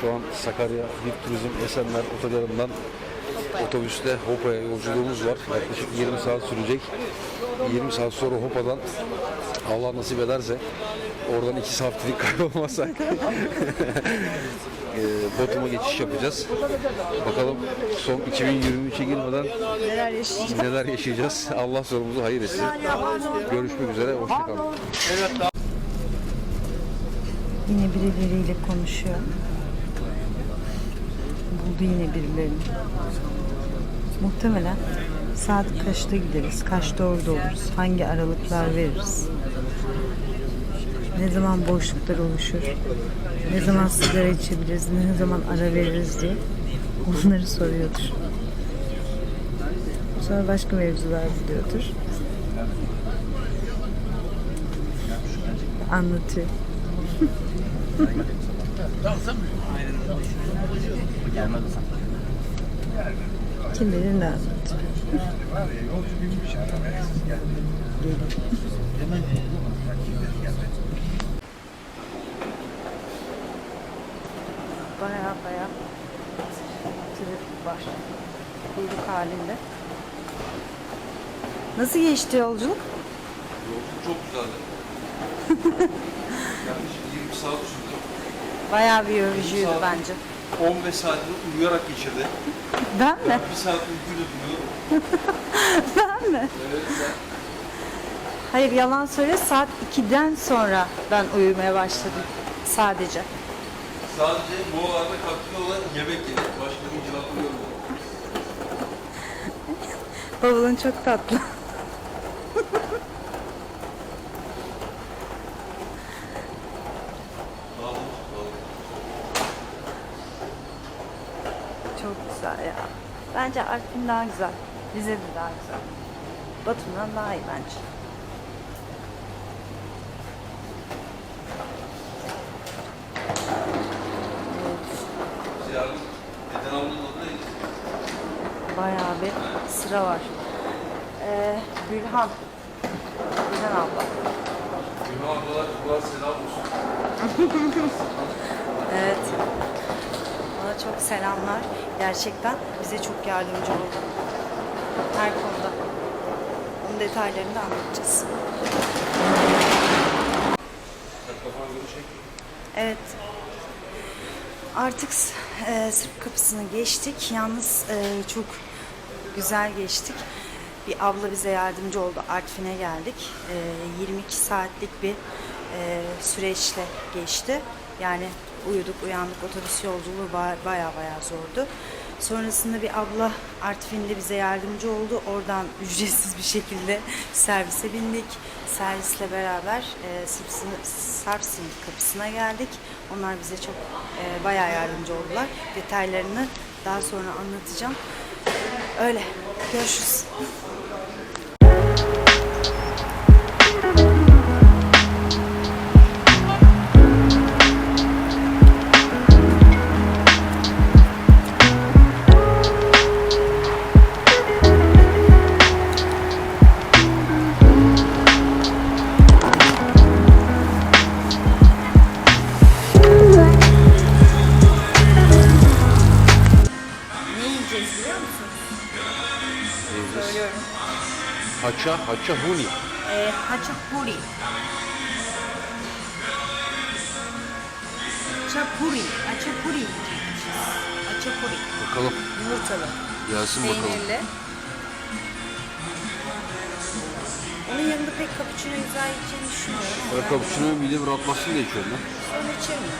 Şu an Sakarya Dip Turizm Esenler Otogarı'ndan otobüste Hopa'ya yolculuğumuz var. Yaklaşık 20 saat sürecek. 20 saat sonra Hopa'dan Allah nasip ederse oradan 2 saatlik kaybolmazsak e, Batum'a geçiş yapacağız. Bakalım son 2023'e girmeden Neler yaşayacağız? neler yaşayacağız. Allah sonumuzu hayır etsin. Görüşmek üzere. Hoşçakalın. Yine birileriyle konuşuyor. Buldu yine birilerini. Muhtemelen saat kaçta gideriz, kaçta orada oluruz, hangi aralıklar veririz. Ne zaman boşluklar oluşur, ne zaman sigara içebiliriz, ne zaman ara veririz diye onları soruyordur. Sonra başka mevzular biliyordur. Anlatıyor. Kim bilir ne. Baya baya trafik var. Kuyruk halinde. Nasıl geçti yolculuk? Yolculuk çok güzeldi. Yaklaşık 20 saat sürdü. Bayağı bir yorucuydu bence. 15 saatini uyuyarak geçirdi. Ben mi? Bir saat uykuyla duruyor. Ben mi? Hayır yalan söyle saat 2'den sonra ben uyumaya başladım sadece. Sadece molalarda kalktığı olan yemek yedi. Başka bir icraatı görmedim. Bavulun çok tatlı. Dağılmış, dağılmış. Çok güzel ya. Bence Artvin daha güzel. Rize de daha güzel. Batum'dan daha iyi bence. Bayağı bir sıra var. Ee, Gülhan. Gülhan abla. Gülhan ablalar selam olsun. Evet. Çok selamlar. Gerçekten bize çok yardımcı oldu. Her konuda. Onun detaylarını da anlatacağız. Evet. Artık e, Sırp kapısını geçtik. Yalnız e, çok güzel geçtik. Bir abla bize yardımcı oldu. Artvin'e geldik. E, 22 saatlik bir e, süreçle geçti. Yani uyuduk, uyandık. Otobüs yolculuğu ba- baya baya zordu. Sonrasında bir abla Artvin'de bize yardımcı oldu. Oradan ücretsiz bir şekilde servise bindik. Servisle beraber e, Sırp sınır- Sarp sınır kapısına geldik. Onlar bize çok e, bayağı yardımcı oldular. Detaylarını daha sonra anlatacağım. Öyle. Görüşürüz. Haça, haça huni. E, haçapuri. Haçapuri. Haçapuri yiyecekmişiz. Haçapuri. Bakalım. Yumurtalı. Gelsin bakalım. Peynirli. Onun yanında pek cappuccino güzel yiyeceğini düşünmüyorum. ama Ben cappuccino'yu midem rahatlasın diye içiyorum ben. Sonra içerim.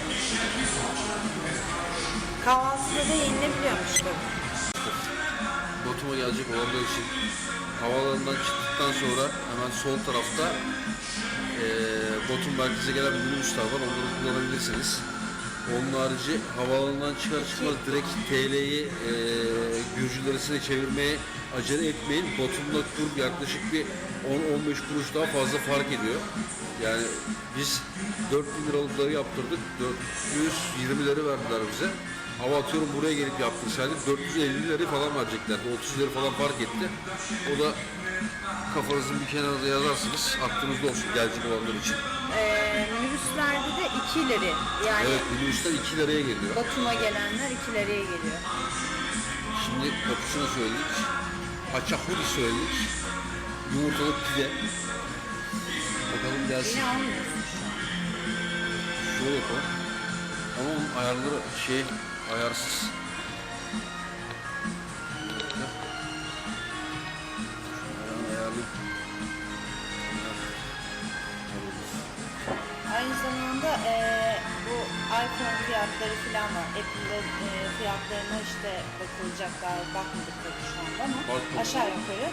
Kahvaltıda da yenilebiliyormuş tabii. Batum'a gelecek olanlar için havaalanından çıktıktan sonra hemen sol tarafta eee Batum merkeze gelen bir minibüsler var. Onları kullanabilirsiniz. Onun harici havaalanından çıkar çıkmaz direkt TL'yi eee Gürcü lirasına çevirmeye acele etmeyin. Batum'da tur yaklaşık bir 10-15 kuruş daha fazla fark ediyor. Yani biz 4000 liralıkları yaptırdık. 420 lira verdiler bize. Ama atıyorum buraya gelip yaptırsaydık 450 lira falan vereceklerdi. 30 lira falan fark etti. O da kafanızın bir kenarında yazarsınız. Aklınızda olsun gelecek olanlar için. Ee, minibüslerde de 2 ileri. Yani Evet minibüsler 2 liraya geliyor. Batum'a gelenler 2 liraya geliyor. Şimdi kapısını söyledik. Haçapuri söyledik. Yumurtalı pide. Bakalım gelsin. Yine almıyorsun şu an. Şöyle yapalım. Ama onun ayarları şey ayarsız. iPhone fiyatları falan var. Apple'ın eee, fiyatlarına işte bakılacak daha bakmadık tabii şu anda ama Bakmadık. aşağı yukarı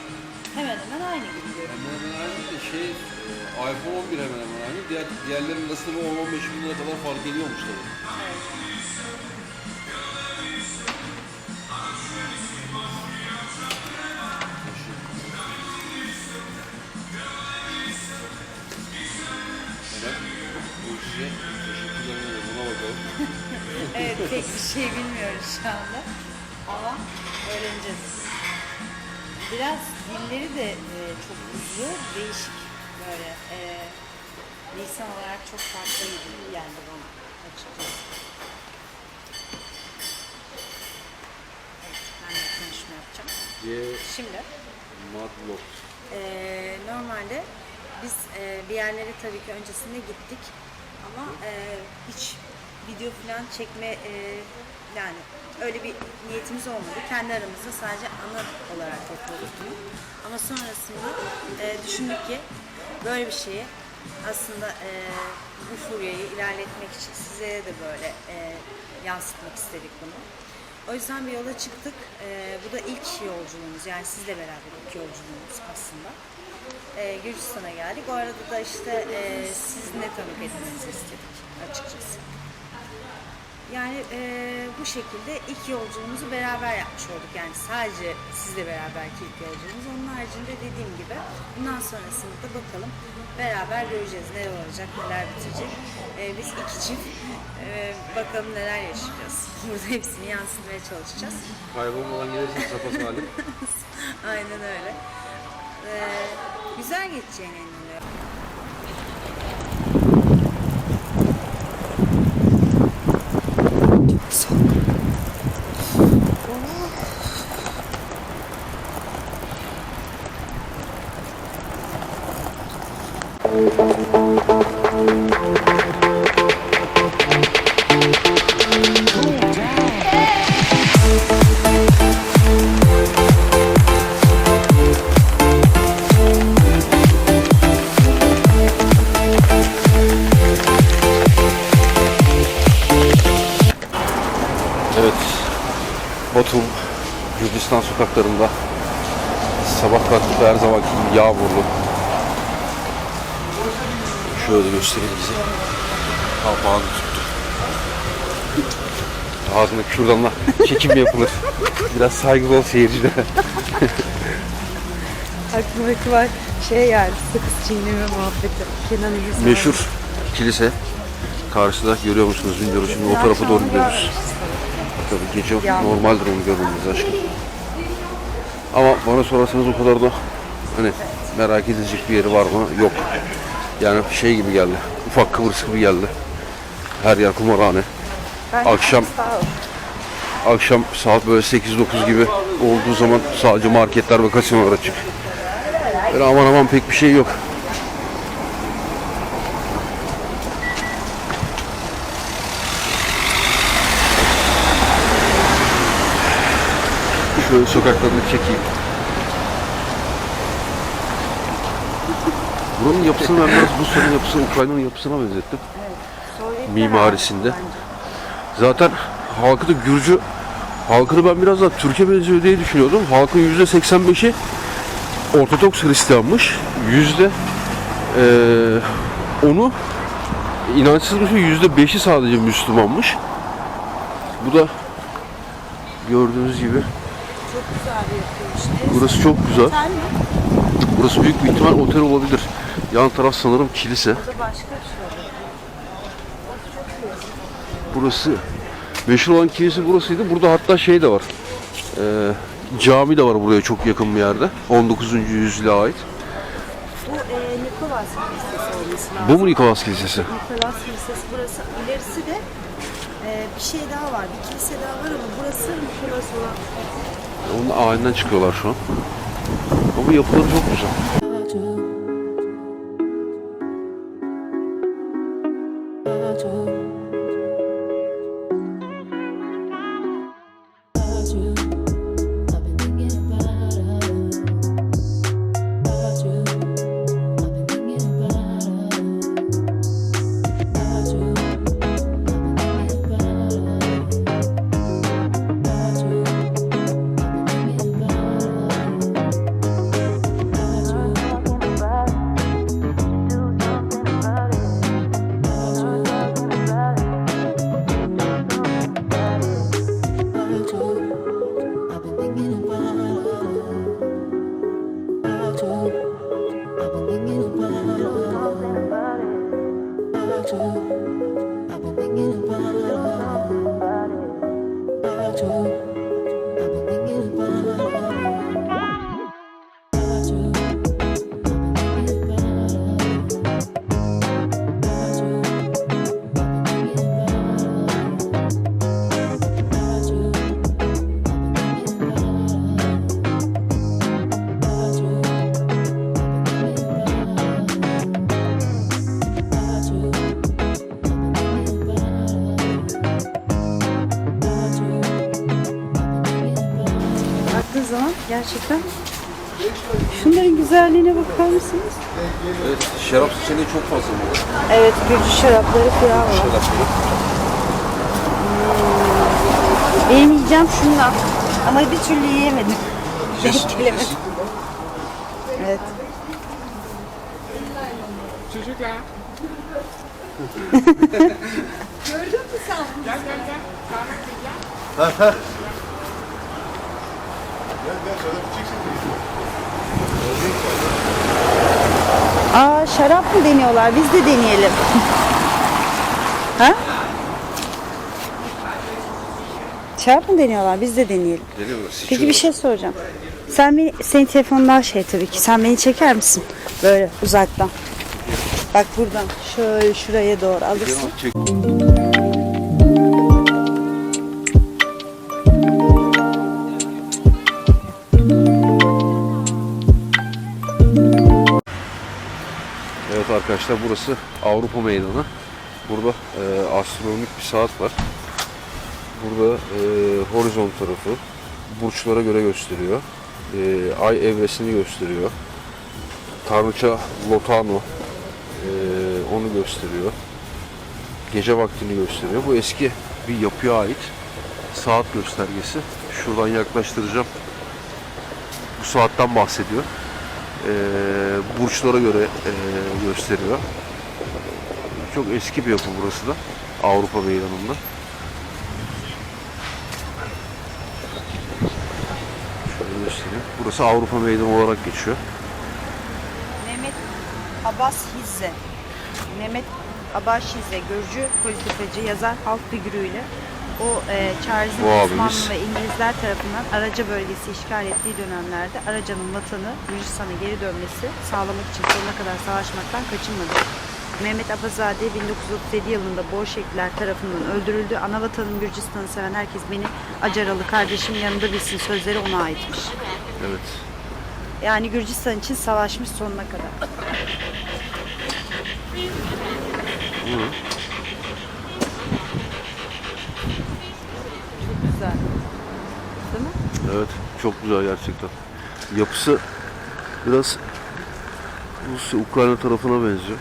hemen hemen aynı gibi görünüyor. Hemen hemen aynı de şey e, iPhone 11 hemen hemen aynı. Diğer, diğerlerinin bir 10-15 bin lira kadar fark ediyormuş tabii. Pek bir şey bilmiyoruz şu anda ama öğreneceğiz. Biraz dilleri de eee, çok hızlı, değişik böyle eee lisan olarak çok farklı geldi bana açıkçası. Evet, ben de konuşma yapacağım. Ye Şimdi Madlock. Ee, normalde biz e, bir yerlere tabii ki öncesinde gittik ama e, hiç video falan çekme e, yani öyle bir niyetimiz olmadı. Kendi aramızda sadece ana olarak yapıyorduk. Ama sonrasında e, düşündük ki böyle bir şeyi aslında e, bu furyayı ilerletmek için sizlere de böyle e, yansıtmak istedik bunu. O yüzden bir yola çıktık. Ee, bu da ilk yolculuğumuz. Yani sizle beraber ilk yolculuğumuz aslında. Ee, Gürcistan'a geldik. O arada da işte e, sizinle tanık etmenizi istedik açıkçası. Yani e, bu şekilde ilk yolculuğumuzu beraber yapmış olduk. Yani sadece sizle beraberki ilk yolculuğumuz. Onun haricinde dediğim gibi bundan sonrasında da bakalım beraber göreceğiz neler olacak, neler bitecek. E, biz iki çift e, bakalım neler yaşayacağız. Burada hepsini yansıtmaya çalışacağız. Kaybolmadan gelirsin sapasağlim. Aynen öyle. E, güzel geçeceğine Evet. Batum, Gürcistan sokaklarında sabah kalktık her zamanki gibi yağmurlu. Şöyle göstereyim bize. Kapağını tuttu. Ağzına kürdanla çekim yapılır. Biraz saygılı ol seyircilere. Aklıma var şey yani sakız çiğneme muhabbeti. Kenan İhsan. Meşhur kilise. Karşıda görüyor musunuz bilmiyorum. Şimdi o tarafa doğru gidiyoruz. Tabii gece Yağmur. normaldir onu görmemiz aşkım. Ama bana sorarsanız o kadar da hani merak edilecek bir yeri var mı? Yok. Yani şey gibi geldi. Ufak Kıbrıs gibi geldi. Her yer kumarhane. Ben akşam-. Akşam saat böyle 8-9 gibi olduğu zaman sadece marketler ve kasinolar açık. Böyle aman aman pek bir şey yok. Şöyle sokaklarını çekeyim. Buranın yapısını ben biraz Rusya'nın yapısını, Ukrayna'nın yapısına benzettim. Sovyetler Mimarisinde. Zaten halkı da Gürcü halkını ben biraz daha Türkiye benziyor diye düşünüyordum. Halkın yüzde 85'i Ortodoks Hristiyanmış. Yüzde eee onu inançsızmış ve yüzde 5'i sadece Müslümanmış. Bu da gördüğünüz gibi burası çok güzel. Burası büyük bir ihtimal otel olabilir. Yan taraf sanırım kilise. Şey. Burası meşhur olan kilise burasıydı. Burada hatta şey de var. Ee, cami de var buraya çok yakın bir yerde. 19. yüzyıla ait. Nikolas Kilisesi olması lazım. Bu mu Nikolas Kilisesi? Nikolas Kilisesi burası. İlerisi de e, bir şey daha var. Bir kilise daha var ama burası Nikolas olan. Onun aynen çıkıyorlar şu an. Ama yapıları çok güzel. about you. I've been thinking about mısınız? Evet, şarap seçeneği çok fazla bu. Evet, Gürcü şarapları falan var. Şarapları. Benim yiyeceğim şundan. Ama bir türlü yiyemedim. Yes, yes. Evet. Çocuklar. Aa şarap mı deniyorlar? Biz de deneyelim. ha? Şarap mı deniyorlar? Biz de deneyelim. Deniyorlar, Peki bir şey soracağım. Sen beni, senin telefonundan şey tabii ki. Sen beni çeker misin? Böyle uzaktan. Bak buradan şöyle şuraya doğru alırsın. Evet arkadaşlar burası Avrupa Meydanı. Burada e, astronomik bir saat var. Burada e, horizon tarafı burçlara göre gösteriyor. E, ay evresini gösteriyor. Tanrıça Lotano e, onu gösteriyor. Gece vaktini gösteriyor. Bu eski bir yapıya ait saat göstergesi. Şuradan yaklaştıracağım. Bu saatten bahsediyor. E, burçlara göre e, gösteriyor. Çok eski bir yapı burası da. Avrupa Meydanı'nda. Şöyle göstereyim. Burası Avrupa Meydanı olarak geçiyor. Mehmet Abbas Hizze. Mehmet Abbas Hizze, Gürcü politikacı, yazar, halk figürüyle o e, Charles'ın Osmanlı ve İngilizler tarafından Araca bölgesi işgal ettiği dönemlerde Araca'nın vatanı Gürcistan'a geri dönmesi sağlamak için sonuna kadar savaşmaktan kaçınmadı. Mehmet Abazade 1937 yılında Bolşevikler tarafından öldürüldü. Ana vatanım Gürcistan'ı seven herkes beni Acaralı kardeşim yanında bilsin sözleri ona aitmiş. Evet. Yani Gürcistan için savaşmış sonuna kadar. Çok güzel. Değil mi? Evet, çok güzel gerçekten. Yapısı biraz Rusya Ukrayna tarafına benziyor.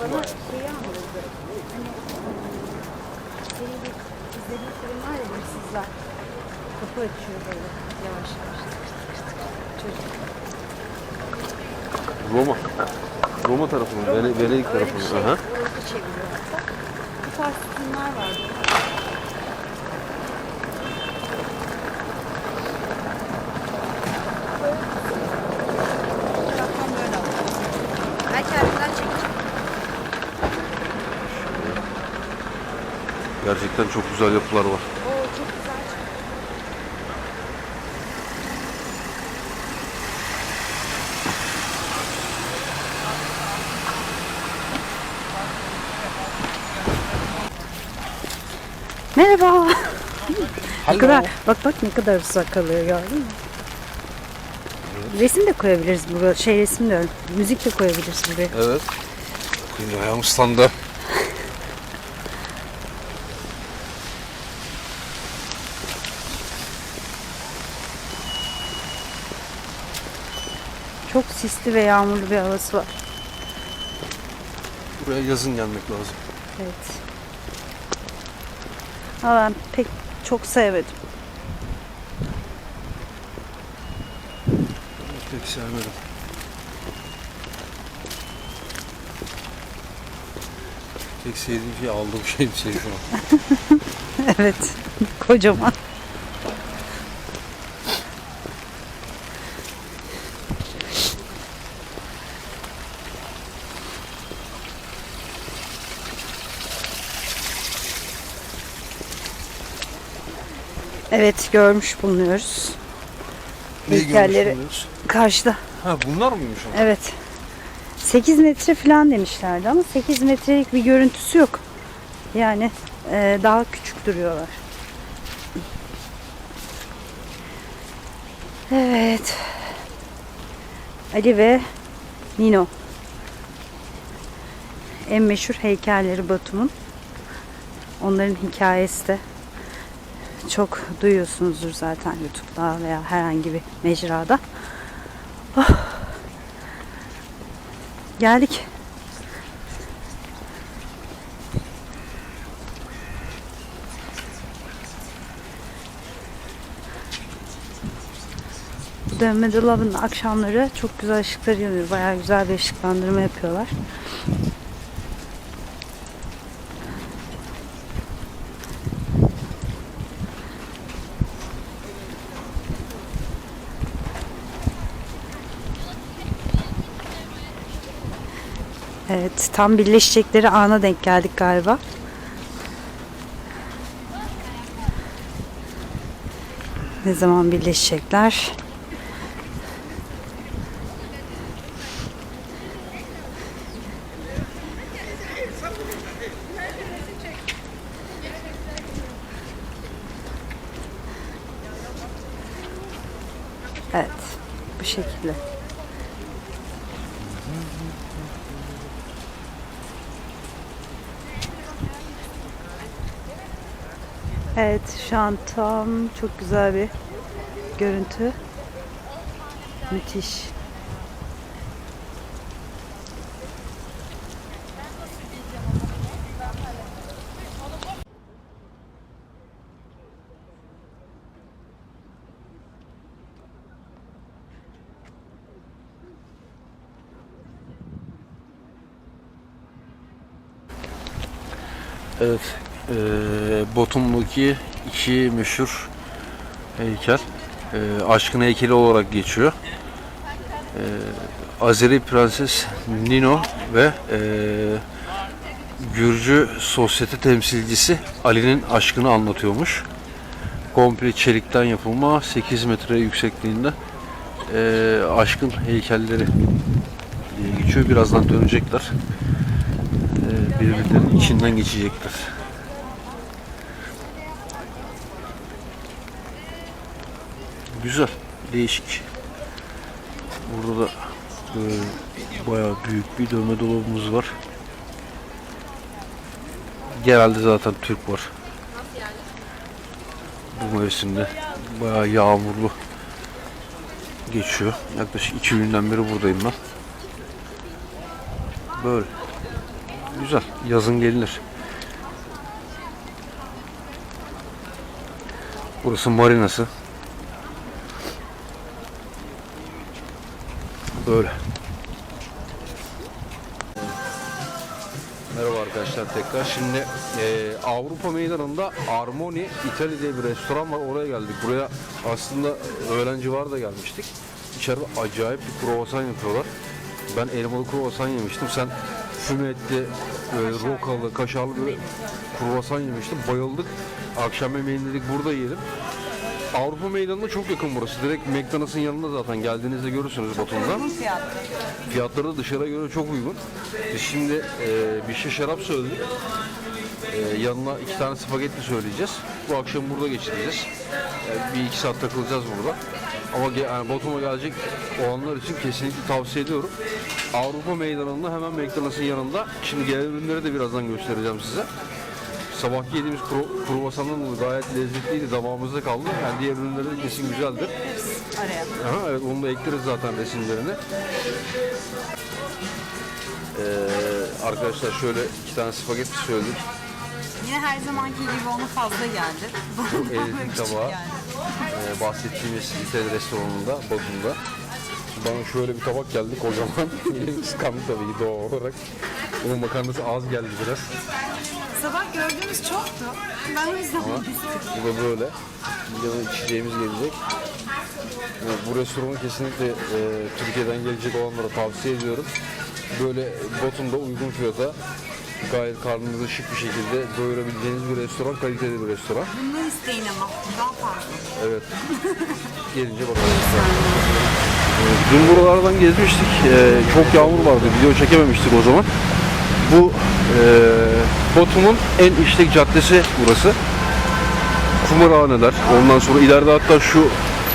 Bana şeyi anlattı. Hani senin bir izlediğin film var ya hırsızlar. Kapı açıyor böyle yavaş yavaş. Çocuk. Roma. Roma tarafına, Vene- Venedik Öyle bir tarafına. şey. Aha. Orada. Bu tarz filmler vardı. Gerçekten çok güzel yapılar var. Oo çok güzel. Merhaba. Ne kadar, bak bak ne kadar uzak kalıyor gördün mü? Resim de koyabiliriz buraya. Şey resim diyorum. Müzik de koyabiliriz buraya. Evet. Şimdi ayağım ıslandı. Çok sisli ve yağmurlu bir havası var. Buraya yazın gelmek lazım. Evet. Ama ben pek çok sevmedim. Pek sevmedim. Tek sevdiğim şey aldığım şey şey şu an. evet. Kocaman. Evet görmüş bulunuyoruz. Neyi Heykelleri- görmüş? Karşıda. Ha bunlar mıymış o? Evet. 8 metre falan demişlerdi ama 8 metrelik bir görüntüsü yok. Yani e, daha küçük duruyorlar. Evet. Ali ve Nino. En meşhur heykelleri Batum'un. Onların hikayesi de çok duyuyorsunuzdur zaten YouTube'da veya herhangi bir mecrada. Geldik. Dönme dolabının akşamları çok güzel ışıklar yanıyor. Bayağı güzel bir ışıklandırma yapıyorlar. Evet, tam birleşecekleri ana denk geldik galiba. Ne zaman birleşecekler? Evet, bu şekilde. Evet şu an tam çok güzel bir görüntü. Müthiş. Evet. Eee Botum'daki iki meşhur heykel. Eee aşkın heykeli olarak geçiyor. Eee Azeri Prenses Nino ve eee Gürcü sosyete temsilcisi Ali'nin aşkını anlatıyormuş. Komple çelikten yapılma 8 metre yüksekliğinde eee aşkın heykelleri diye geçiyor. Birazdan dönecekler. Eee birbirlerinin içinden geçecekler. Güzel, değişik. Burada da böyle büyük bir dövme dolabımız var. Genelde zaten Türk var. Bu mevsimde bayağı yağmurlu geçiyor. Yaklaşık iki günden beri buradayım ben. Böyle. Güzel. Yazın gelinir. Burası marinası. Böyle. Merhaba arkadaşlar tekrar. Şimdi eee, Avrupa Meydanı'nda Armoni İtalya diye bir restoran var. Oraya geldik. Buraya aslında öğlen civarı da gelmiştik. İçeride acayip bir kruvasan yapıyorlar. Ben elmalı kruvasan yemiştim. Sen füme etli, böyle rokalı, kaşarlı bir kruvasan yemiştim. Bayıldık. Akşam yemeğini dedik burada yiyelim. Avrupa Meydanı'na çok yakın burası. Direkt McDonald's'ın yanında zaten. Geldiğinizde görürsünüz Batum'da. Fiyatları da dışarıya göre çok uygun. Biz şimdi e, bir şişe şarap söyledik. E, yanına iki tane spagetti söyleyeceğiz. Bu akşam burada geçireceğiz. E, bir iki saat takılacağız burada. Ama ge- yani Batum'a gelecek olanlar için kesinlikle tavsiye ediyorum. Avrupa Meydanı'nda hemen McDonald's'ın yanında. Şimdi gelen ürünleri de birazdan göstereceğim size. Sabahki yediğimiz kru, kruvasanın gayet lezzetliydi. Damağımızda kaldı. Yani diğer ürünleri de kesin güzeldir. Araya. Aha, evet onu da ekleriz zaten resimlerini. Ee, arkadaşlar şöyle iki tane spagetti söyledik. Yine her zamanki gibi ona fazla geldi. Bu elitli tabağı. Ee, bahsettiğimiz İtalyan restoranında, Batum'da. Bana şöyle bir tabak geldi kocaman. Yine kıskandı tabii doğal olarak. Bunun makarnası az geldi biraz. Sabah gördüğümüz çoktu. Ben o yüzden Ama bu da böyle. Bir yana içeceğimiz gelecek. Evet, bu restoranı kesinlikle e, Türkiye'den gelecek olanlara tavsiye ediyorum. Böyle Batum'da uygun fiyata gayet karnınızı şık bir şekilde doyurabileceğiniz bir restoran, kaliteli bir restoran. bundan isteyin ama daha fazla. Evet. Gelince bakalım. Dün buralardan gezmiştik. Ee, çok yağmur vardı. Video çekememiştik o zaman. Bu e, Batum'un en işlek caddesi burası. Kumarhaneler. Ondan sonra ileride hatta şu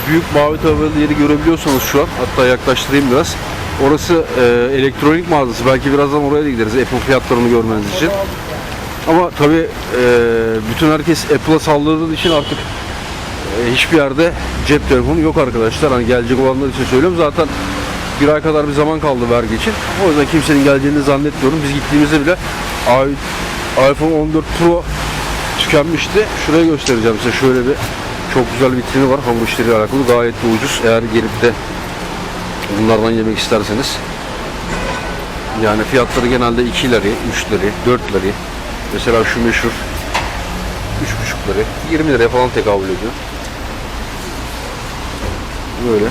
büyük mavi tabelalı yeri görebiliyorsanız şu an. Hatta yaklaştırayım biraz. Orası e, elektronik mağazası. Belki birazdan oraya da gideriz Apple fiyatlarını görmeniz için. Ama tabii e, bütün herkes Apple'a saldırdığı için artık e, hiçbir yerde cep telefonu yok arkadaşlar. Hani gelecek olanlar için söylüyorum. Zaten bir ay kadar bir zaman kaldı vergi için. O yüzden kimsenin geleceğini zannetmiyorum. Biz gittiğimizde bile iPhone 14 Pro tükenmişti. Şuraya göstereceğim size. Şöyle bir çok güzel vitrini var. Hamur işleriyle alakalı. Gayet de ucuz. Eğer gelip de bunlardan yemek isterseniz. Yani fiyatları genelde 2 lira, 3 lira, 4 lira. Mesela şu meşhur 3,5 lira, 20 liraya falan tekabül ediyor. Böyle.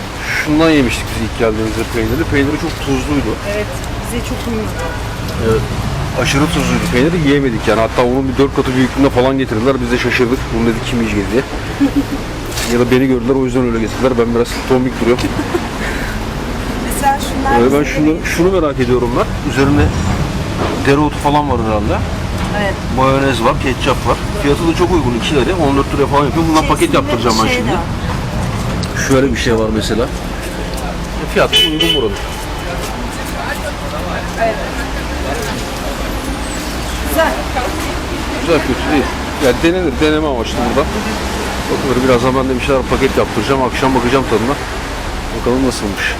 Şundan yemiştik biz ilk geldiğimizde peyniri. Peyniri çok tuzluydu. Evet bize çok uyumlu. Evet. Aşırı tuzluydu peyniri yiyemedik yani. Hatta onun bir dört katı büyüklüğünde falan getirdiler. Biz de şaşırdık. Bunu dedik kim yiyecek diye. ya da beni gördüler o yüzden öyle getirdiler. Ben biraz tombik duruyorum. Mesela şunlar Ee, ben şunu, şunu merak ediyorum ben. Üzerinde dereotu falan var herhalde. Evet. Mayonez var, ketçap var. Fiyatı da çok uygun. 2 lira, 14 lira falan yapıyor. Bundan paket yaptıracağım ben şey şimdi. Şöyle bir şey var mesela. Fiyatı uygun buranın. Güzel. Güzel kötü değil. Yani denenir, deneme amaçlı burada. Bakılır birazdan ben de bir şeyler paket yaptıracağım. Akşam bakacağım tadına. Bakalım nasılmış.